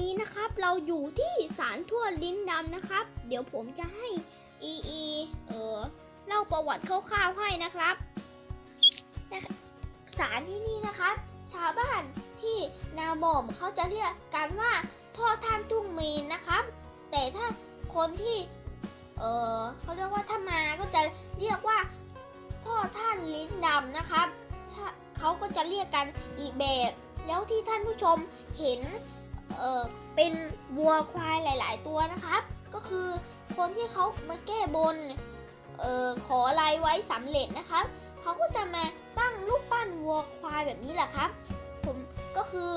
นี้นะครับเราอยู่ที่ศาลทั่วลิ้นดำนะครับ เดี๋ยวผมจะให้อีอีเออเล่าประวัติคร่าวๆให้นะครับนะคะศาลที่นี่นะครับ ชาวบ้านที่นาหม่อมเขาจะเรียกกันว่าพ่อท่านทุ่งเมนนะครับ แต่ถ้าคนที่เออเขาเรียกว่าถ้ามาก็จะเรียกว่าพ่อท่านลิ้นดำนะครับเขาก็จะเรียกกันอีกแบบ แล้วที่ท่านผู้ชมเห็น เออเป็นวัวควายหลาย ๆ ตัวนะครับ ก็คือคนที่เขามาแก้บนเออขออะไรไว้สำเร็จนะครับเขาก็จะมาตั้งรูปปั้นวัวควายแบบนี้แหละครับ ผมก็คือ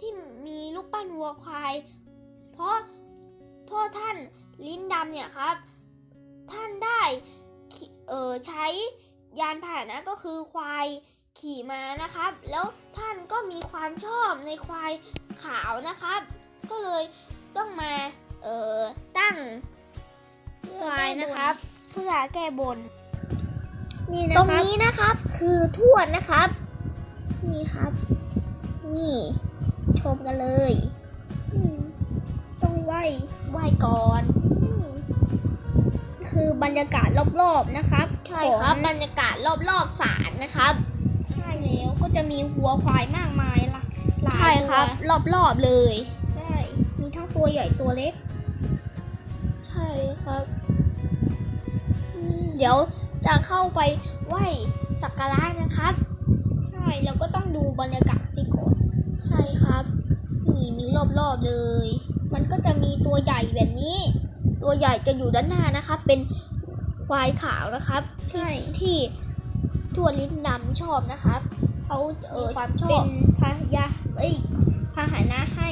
ที่มีรูปปั้นวัวควาย เพราะพ่อท่านลิ้นดำเนี่ยครับ ท่านได้เออใช้ยานพาหนะก็คือควาย ขี่มานะครับ แล้วท่านก็มีความชอบในควายขาวนะครับ ก็เลยต้องมาเอ่อตั้งควายนะครับ เพื่อแก้บนนี่นะตรงครับนี้นะครับคือทวดนะครับ นี่ครับ นี่ ชมกันเลยอืมต้องไหว้ไหว้ก่อนอืมคือบรรยากาศรอบๆนะครับใช่ครับของบรรยากาศรอบๆศาลนะครับใช่ แล้วก็จะมีวัวควายมากมายละหลายใช่ครับตัวรอบๆเลย ใช่ มีทั้งตัวใหญ่ตัวเล็ก ใช่ครับอืมเดี๋ยวจะเข้าไปไหว้สักการะนะครับ ใช่แล้วก็ต้องดูบรรยากาศไปก่อนใช่ครับนี่มีรอบๆเลย มันก็จะมีตัวใหญ่แบบนี้ ตัวใหญ่จะอยู่ด้านหน้านะครับ เป็นควายขาวนะครับใช่ที่ ทั่วลิ้นดำชอบนะครับเขาเออความชเป็อบนพายาเอ้ยพาหนะให้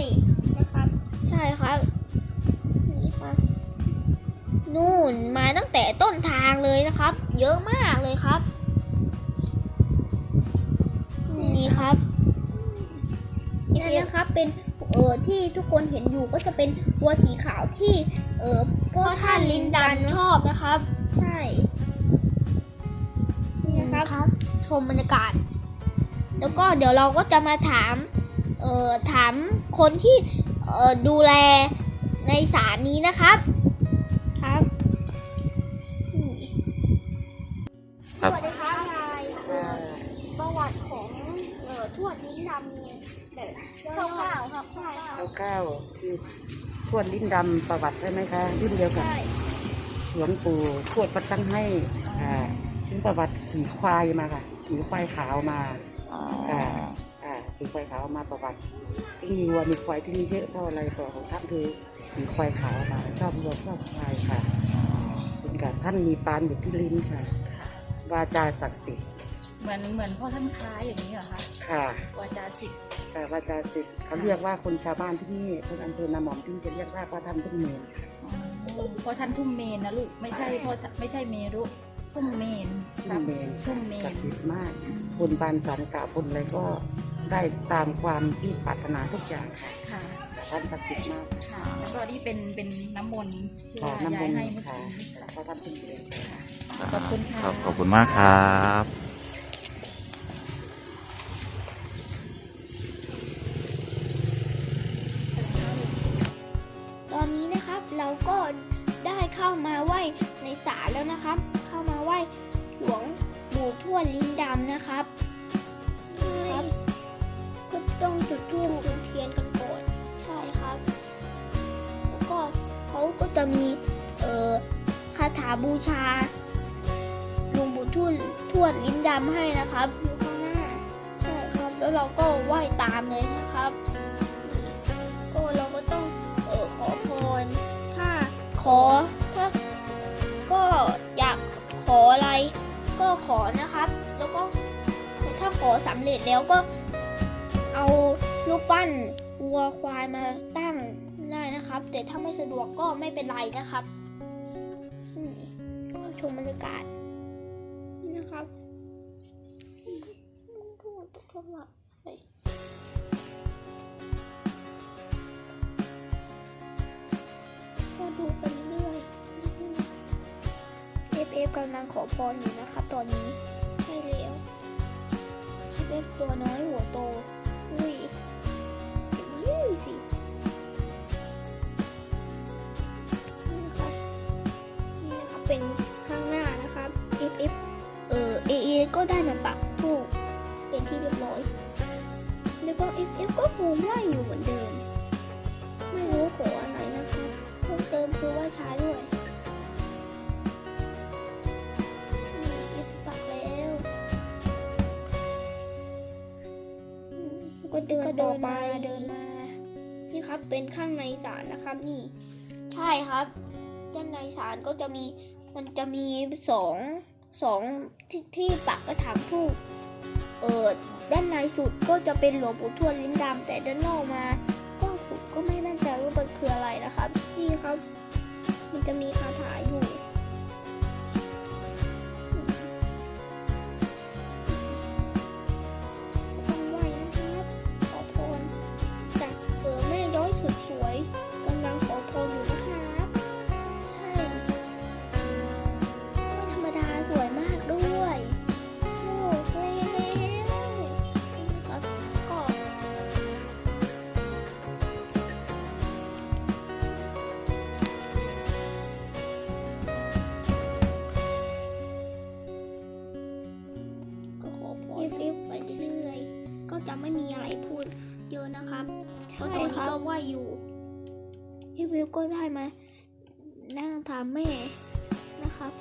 นะครับ ใช่ครับนี่ครับนู่นมาตั้งแต่ต้นทางเลยนะครับ เยอะมากเลยครับ นี่ครับนี่นะครับเป็นเออที่ทุกคนเห็นอยู่ก็จะเป็นวัวสีขาวที่เออพ่อท่านลินดันชอบนะครับ ใช่ นี่นะครับ ชมบรรยากาศ แล้วก็เดี๋ยวเราก็จะมาถาม เอ่อ ถามคนที่ เอ่อ ดูแลในศาลนี้นะครับ ครับนี่ครับสวัสดีครับยายเอ่อประวัติของ เอ่อ ทวดลิ้นดำเนี่ยแบบคร่าวๆครับใช่ครับเก้าเก้าคือทวดลิ้นดำประวัติใช่ไหมคะ รุ่นเดียวกับใช่ หลวงปู่ทวดประจังให้อ่า ถึงประวัติขี่ควายมาค่ะขี่ควายขาวมาอ่าอ่าขี่ควายขาวมาประวัติที่มีวัวมีควายที่นี่เยอะเพราะอะไรต่อของท่านคือขี่ควายขาวมาชอบวัวชอบควายค่ะเป็นกับท่านมีปานอยู่ที่ลิ้นค่ะ วาจาศักดิ์สิทธิ์เหมือนเหมือนพ่อท่านคล้ายอย่างนี้เหรอคะค่ะวาจาสิทธิ์ค่ะวาจาศิษย์เขาเรียกว่าคนชาวบ้านที่นี่คนอำเภอนาหมอมที่จะเรียกว่าพระท่านทุ่งเมนพ่อท่านทุ่มเมนนะลูกไม่ใช่พ่อไม่ใช่เมรุ ทุ่มเมนครับทุ่มเมนทุ่มเมศันกดิ์สิทธิ์มากบนบานสันกล่าวบนอะไรก็ได้ตามความที่ปรารถนาทุกอย่างค่ะค่ะ ท่านศักดิ์สิทธิ์มากค่ะ แล้วก็นี่เป็นเป็นน้ำมนต์ที่ค่ะว่าน้ำมยายนให้ต์เมื่อค่ะกี้พระท่านทุ่งเมนค่ะขอบคุณค่ะครับขอบคุณมากครับ วดลิ้นดำนะครับครับก็ต้องจุดธูปจุดเทียนกันก่อนใช่ครับ แล้วก็เขาก็จะมีเอ่อคาถาบูชาหลวงปู่ทวดทวดลิ้นดำให้นะครับอยู่ข้างหน้าใช่ครับ แล้วเราก็ไหว้ตามเลยนะครับ ก็เราก็ต้องเออขอพรถ้าขอถ้าก็อยากขออะไรก็ขอนะครับแล้วก็ถ้า ขอสำเร็จแล้วก็เอารูปปั้นวัวควายมาตั้งได้นะครับ แต่ถ้าไม่สะดวกก็ไม่เป็นไรนะครับนี่ก็ชมบรรยากาศนี่นะครับทุกคนทุกคนว่าเฮ้ยก็ดูไปเรื่อยเอฟเอฟกำลังขอพรอยู่นะครับตอนนี้ ตัวน้อยหัวโตอุ้ยยี่สินี่นะคะนี่นะครับ เป็นข้างหน้านะครับ F F เออ A A ก็ได้มาปักถูกเป็นที่เรียบร้อย แล้วก็ F F ก็ฟูมไหวอยู่เหมือนเดิม เดินมาเดินมานี่ครับเป็นข้างในศาลนะครับ นี่ ใช่ครับด้านในศาลก็จะมีมันจะมีสองสองที่ที่ปักกระถางทูบเออด้านในสุดก็จะเป็นหลวงปู่ทวดลิ้นดำแต่ด้านนอกมา ก็ผมก็ไม่แน่ใจว่ามันคืออะไรนะครับ นี่ครับ มันจะมีคาถาอยู่ จะไม่มีอะไรพูดเยอะนะครับเพราะตใช่อนครันี้บก็ไหวอยู่พี่วิวก็ได้มานั่งถามแม่นะครับ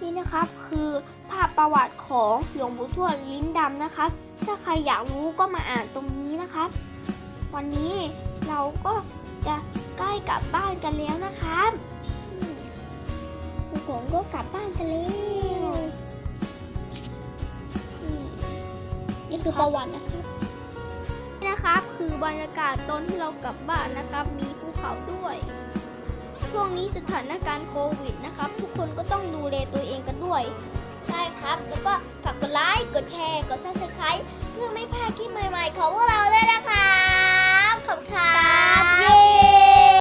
นี่นะครับคือภาพประวัติของหลวงปู่ทวดลิ้นดำนะครับ ถ้าใครอยากรู้ก็มาอ่านตรงนี้นะครับ วันนี้เราก็จะใกล้กลับบ้านกันแล้วนะครับอืมผมก็กลับบ้านกันแล้ว คือประวัตินะครับนะครับ คือบรรยากาศตอนที่เรากลับบ้านนะครับ มีภูเขาด้วย ช่วงนี้สถานการณ์โควิดนะครับ ทุกคนก็ต้องดูแลตัวเองกันด้วย ใช่ครับ แล้วก็ฝากกดไลค์ กดแชร์ กดซับสไครต์เพื่อไม่พลาดคลิปใหม่ๆ ของพวกเราด้วยนะครับ ขอบคุณครับ